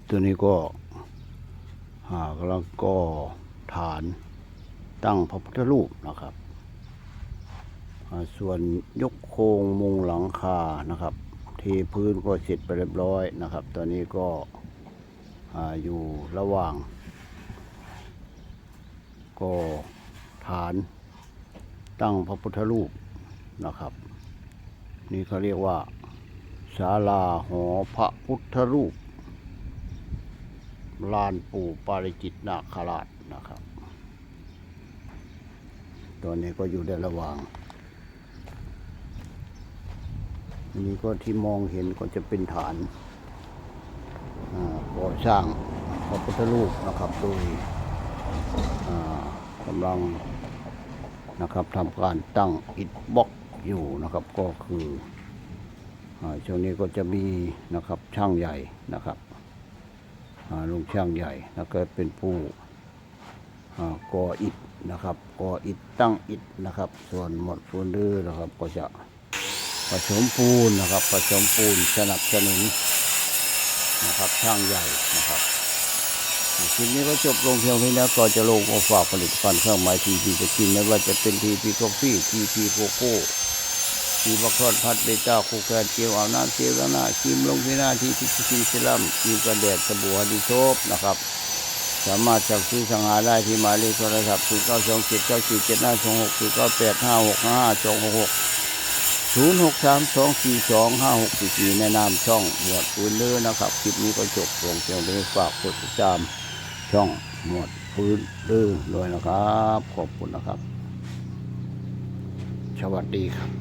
ับตัวนี้ก็หากแล้วก็ฐานตั้งพระพุทธรูปนะครับ ส่วนยกโครงมุงหลังคานะครับ เทพื้นก็เสร็จไปเรียบร้อยนะครับ ตอนนี้ก็ออยู่ระหว่างก็ฐานตั้งพระพุทธรูปนะครับ นี่เขาเรียกว่าศาลาหอพระพุทธรูป ลานปู่ปาริจิตนาคราชนะครับ ตอนนี้ก็อยู่ในระหว่างอันนี้ก็ที่มองเห็นก็จะเป็นฐานอ่าก่อสร้างพระพุทธรูปนะครับโดยกำลังนะครับทำการตั้งอิฐบล็อกอยู่นะครับก็คืออช่วงนี้ก็จะมีนะครับช่างใหญ่นะครับ ลุงช่างใหญ่แล้วก็เป็นผู้ก่ออิฐนะครับก่ออิฐตั้งอิฐนะครับ ส่วนหมดส่วนดื้อนะครับ ก็จะผสมปูนนะครับผสมปูนสนับสนุนนะครับช่างใหญ่นะครับคลิปนี้ก็จบลงเพียงเท่านี้ก็จะลงเอาฝากผลิตภัณฑ์เครื่องหมายทีพีจะกินไม่ว่าจะเป็นทีพีกาแฟทีพีโกโก้ ทีบักคอนพัดเบต้าคูแคนเจียวอาน้ำเจียวล้างหน้าครีมลงพินาทีพิชิตเซรั่มครีมกันแดดสบู่ฮันดิโซฟนะครับ สามารถสั่งซื้อสั่งหาได้ที่หมายเลขโทรศัพท์0 9 2 7 9 4 7 5 2 6 0 9 8 5 6 5 2 6 6 0 6 3 2 4 2 5 6 4 4ในนามช่องหมวดปืนเลือนะครับ คลิปนี้ก็จบลงเพียงเท่านี้ฝากกดติดตามช่องหมวดปืนเลือด้วยนะครับ ขอบคุณนะครับ สวัสดีครับ